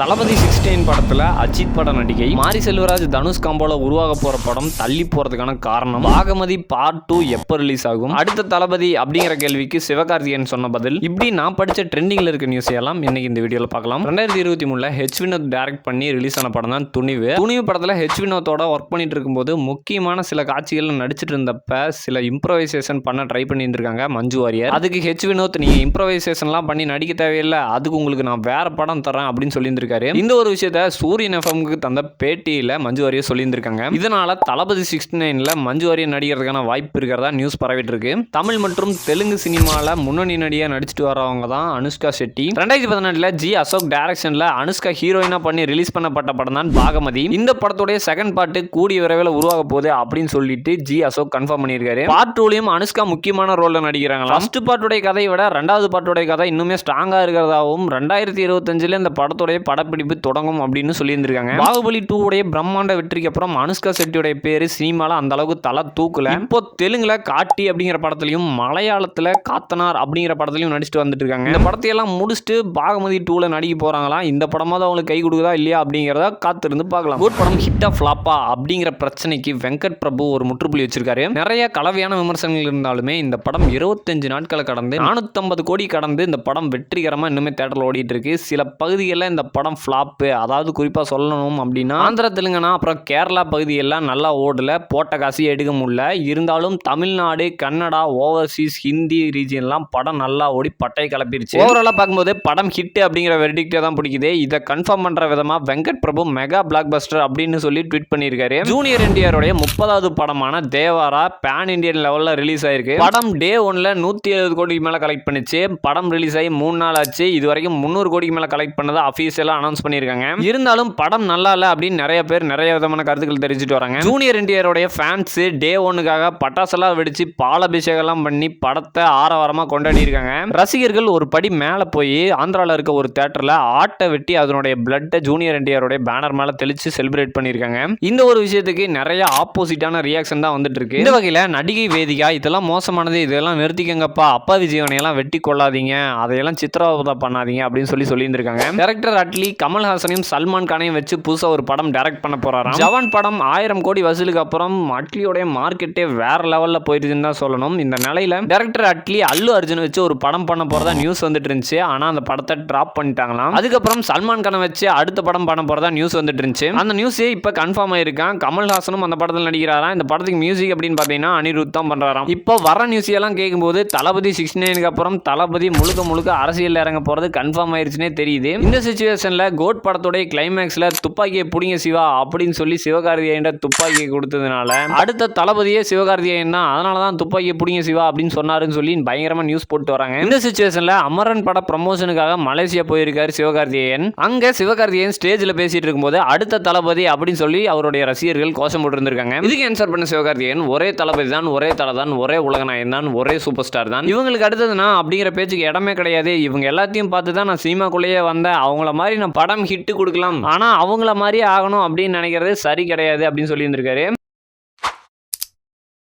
தளபதி sixteen படத்துல அஜித் பட நடிகை மாரி செல்வராஜ் தனுஷ் காம்போல உருவாக போற படம் தள்ளி போறதுக்கான காரணம். பாகமதி பார்ட் டூ எப்போ ரிலீஸ் ஆகும்? அடுத்த தளபதி அப்படிங்கிற கேள்விக்கு சிவகார்த்திகேயன் சொன்ன பதில். இப்படி நான் படிச்ச ட்ரெண்டிங்ல இருக்க நியூஸ் எல்லாம் இன்னைக்கு இந்த வீடியோல பார்க்கலாம். ரெண்டாயிரத்தி இருபத்தி மூணுல ஹெச் வினோத் டைரக்ட் பண்ணி ரிலீஸ் ஆன படம் தான் துணிவு. துணிவு படத்துல ஹெச் வினோத்தோட ஒர்க் பண்ணிட்டு இருக்கும்போது முக்கியமான சில காட்சிகள் நடிச்சிட்டு இருந்தப்ப சில இம்ப்ரவைசேஷன் பண்ண ட்ரை பண்ணிட்டு இருக்காங்க மஞ்சு வாரியர். அதுக்கு ஹெச் வினோத் நீங்க இம்ப்ரவைசேஷன்லாம் பண்ணி நடிக்க தேவையில்லை. அதுக்கு உங்களுக்கு நான் வேற படம் தரேன் அப்படின்னு சொல்லியிருந்திருக்காரு. இந்த ஒரு விஷயத்த சூரியன் எஃப்எம்க்கு தந்த பேட்டியில் மஞ்சு வாரியர் சொல்லியிருந்திருக்காங்க. இதனால தளபதி சிக்ஸ்டி நைன்ல மஞ்சு வாரியர் நடிக்கிறதுக்கான வாய்ப்பு இருக்கிறதா நியூஸ் பரவிட்டு இருக்கு தமிழ் மற்றும் தெலுங்கு சினிமாவில் முன்னணி நடிகை நடிச்சிட்டு வரவங்க தான் அனுஷ்கா ஷெட்டி. ரெண்டாயிரத்தி பதினெட்டுல ஜி அசோக் டைரக்ஷன்ல அனுஷ்கா ஹீரோயினா பண்ணி ரிலீஸ் பண்ணப்பட்ட படம் தான் பாகமதி. இந்த படத்துடைய செகண்ட் பார்ட் கூடிய விரைவில் உருவாக போகுது அப்படின்னு சொல்லிட்டு ஜி அசோக் கன்ஃபார்ம் பண்ணியிருக்காரு. பார்ட் டூலையும் அனுஷ்கா முக்கியமான ரோல்ல நடிக்கிறாங்க ஃபர்ஸ்ட் பார்ட்டுடைய கதையை விட ரெண்டாவது பார்ட்டுடைய கதை இன்னுமே ஸ்ட்ராங்கா இருக்கிறதாவும் ரெண்டாயிரத்தி இருபத்தஞ்சுல இந்த படத்துடைய படப்பிடிப்பு தொடங்கும் அப்படின்னு சொல்லியிருந்திருக்காங்க. பாகுபலி டூ உடைய பிரம்மாண்ட வெற்றிக்கு அப்புறம் அனுஷ்கா செட்டியுடைய பேர் சினிமாவில் அந்த அளவுக்கு தலை தூக்கல. இப்போ தெலுங்குல காட்டி அப்படிங்கிற படத்துலையும் மலையாளத்தில் காத்தனார் அப்படிங்கிற படத்துலையும் நடிச்சுட்டு வந்துட்டு இருக்காங்க இந்த படத்தையெல்லாம் முடிச்சுட்டு பாகமதி டூவில் நடிக்க போகிறாங்களா இந்த படமாவது அவங்களுக்கு கை கொடுக்குதா இல்லையா அப்படிங்கிறத காத்திருந்து பார்க்கலாம். குட் படம் ஹிட்டா ஃப்ளாப்பா அப்படிங்கிற பிரச்சனைக்கு வெங்கட் பிரபு ஒரு முற்றுப்புள்ளி வச்சிருக்காரு. நிறைய கலவையான விமர்சனங்கள் இருந்தாலுமே இந்த படம் இருபத்தஞ்சு நாட்களை கடந்து நானூத்தம்பது கோடி கடந்து இந்த படம் வெற்றிகரமாக இன்னுமே தேட்டரில் ஓடிட்டு இருக்கு. சில பகுதிகளில் இந்த படம் படம் ஃப்ளாப்பு அதாவது குறிப்பாக சொல்லணும் அப்படின்னா ஆந்திர தெலுங்கானா அப்புறம் கேரளா பகுதியெல்லாம் நல்லா ஓடல போட்ட காசு எடுக்க முடியல. இருந்தாலும் தமிழ்நாடு கன்னடா ஓவர்சீஸ் ஹிந்தி ரீஜியன்லாம் படம் நல்லா ஓடி பட்டை கிளப்பிருச்சு. ஓவராலாக பார்க்கும்போது படம் ஹிட் அப்படிங்கிற வெர்டிக்டே தான் பிடிக்குது. இதை கன்ஃபார்ம் பண்ணுற விதமாக Venkat Prabhu mega blockbuster அப்படின்னு சொல்லி ட்வீட் பண்ணியிருக்காரு. ஜூனியர் என்டிஆருடைய முப்பதாவது படமான தேவாரா பேன் இண்டியன் லெவலில் ரிலீஸ் ஆயிருக்கு. படம் டே ஒன்ல நூத்தி எழுபது கோடிக்கு மேலே கலெக்ட் பண்ணிச்சு. படம் ரிலீஸ் ஆகி மூணு நாள் ஆச்சு. இது வரைக்கும் முந்நூறு கோடிக்கு மேலே கலெக்ட் பண்ணதை அஃபீஷியலாக அனௌன்ஸ் பண்ணியிருக்காங்க. இருந்தாலும் படம் நல்லா இல்லை அப்படின்னு நிறைய பேர் நிறைய விதமான கருத்துக்கள் தெரிஞ்சுட்டு வராங்க. ஜூனியர் என்டிஆருடைய ஃபேன்ஸ் டே ஒன்னுக்காக பட்டாசெல்லாம் வெடிச்சு பாலபிஷேகம்லாம் பண்ணி படத்தை ஆரவாரமாக கொண்டாடி இருக்காங்க ரசிகர்கள் ஒரு படி மேலே போய் ஆந்திராவில் இருக்க ஒரு தேட்டரில் ஆட்டை வெட்டி அதனுடைய பிளட்டை ஜூனியர் என்டிஆருடைய பேனர் மேலே தெளிச்சு செலிப்ரேட் பண்ணியிருக்காங்க. இந்த ஒரு விஷயத்துக்கு நிறைய ஆப்போசிட்டான ரியாக்ஷன் தான் வந்துட்டு இருக்கு. இந்த வகையில் நடிகை வேதிகா இதெல்லாம் மோசமானது இதெல்லாம் நிறுத்திக்கங்கப்பா அப்பா விஜயவனை எல்லாம் வெட்டி கொள்ளாதீங்க அதையெல்லாம் சித்திரவதை பண்ணாதீங்க அப்படின்னு சொல்லி சொல்லியிருந்திருக்காங்க. டேரக்டர் அட்லி கமல்ஹாசனையும் சல்மான் கானையும் வச்சு புதுசாக ஒரு படம் டைரக்ட் பண்ண போகிறாராம் ஜவான் படம் ஆயிரம் கோடி வசூலுக்கு அப்புறம் அட்லியோடைய மார்க்கெட்டே வேற லெவலில் போயிருச்சுன்னு தான் சொல்லணும். இந்த நிலையில டேரக்டர் அட்லி அல்லு அர்ஜுன் வச்சு ஒரு படம் பண்ண போகிறதா நியூஸ் வந்துட்டு இருந்துச்சு. ஆனால் அந்த படத்தை டிராப் பண்ணிட்டாங்களாம். அதுக்கப்புறம் சல்மான் கானை வச்சு அடுத்த படம் பண்ண போகிறதா நியூஸ் வந்துட்டு இருந்துச்சு. அந்த நியூஸே இப்போ கன்ஃபார்ம் ஆயிருக்கான். கமல்ஹாசனும் அந்த படத்தில் நடிக்கிறாராம். இந்த படத்துக்கு மியூசிக் அப்படின்னு பார்த்தீங்கன்னா அனிருத் தான் பண்றாராம். இப்போ வர நியூஸ் எல்லாம் கேட்கும்போது தளபதி சிக்ஸ்டி நைனுக்கு அப்புறம் தளபதி முழுக்க முழுக்க அரசியல் இறங்க போறது கன்ஃபார்ம் ஆயிருச்சுனே தெரியுது. இந்த சுச்சுவேஷன் சுச்சுவேஷன்ல கோட் படத்துடைய கிளைமேக்ஸில் துப்பாக்கியை புடிங்க சிவா அப்படின்னு சொல்லி சிவகார்த்திகேயன் துப்பாக்கியை கொடுத்ததுனால அடுத்த தளபதியே சிவகார்த்திகேயன் தான். அதனால தான் துப்பாக்கியை புடிங்க சிவா அப்படின்னு சொன்னாருன்னு சொல்லி பயங்கரமா நியூஸ் போட்டு வராங்க. இந்த சுச்சுவேஷன்ல அமரன் பட ப்ரமோஷனுக்காக மலேசியா போயிருக்காரு சிவகார்த்திகேயன் அங்க சிவகார்த்திகேயன் ஸ்டேஜில் பேசிட்டு இருக்கும்போது அடுத்த தளபதி அப்படின்னு சொல்லி அவருடைய ரசிகர்கள் கோஷம் போட்டு இருந்திருக்காங்க இதுக்கு ஆன்சர் பண்ண சிவகார்த்திகேயன் ஒரே தளபதி தான் ஒரே தலை தான் ஒரே உலகநாயன் தான் ஒரே சூப்பர் ஸ்டார் தான். இவங்களுக்கு அடுத்ததுனா அப்படிங்கிற பேச்சுக்கு இடமே கிடையாது. இவங்க எல்லாத்தையும் பார்த்து தான் நான் சினிமாக்குள்ளேயே வந்தேன். அவங்கள மாதிரி படம் ஹிட்டு கொடுக்கலாம். ஆனால் அவங்கள மாதிரி ஆகணும் அப்படின்னு நினைக்கிறது சரி கிடையாது அப்படின்னு சொல்லி இருந்திருக்காரு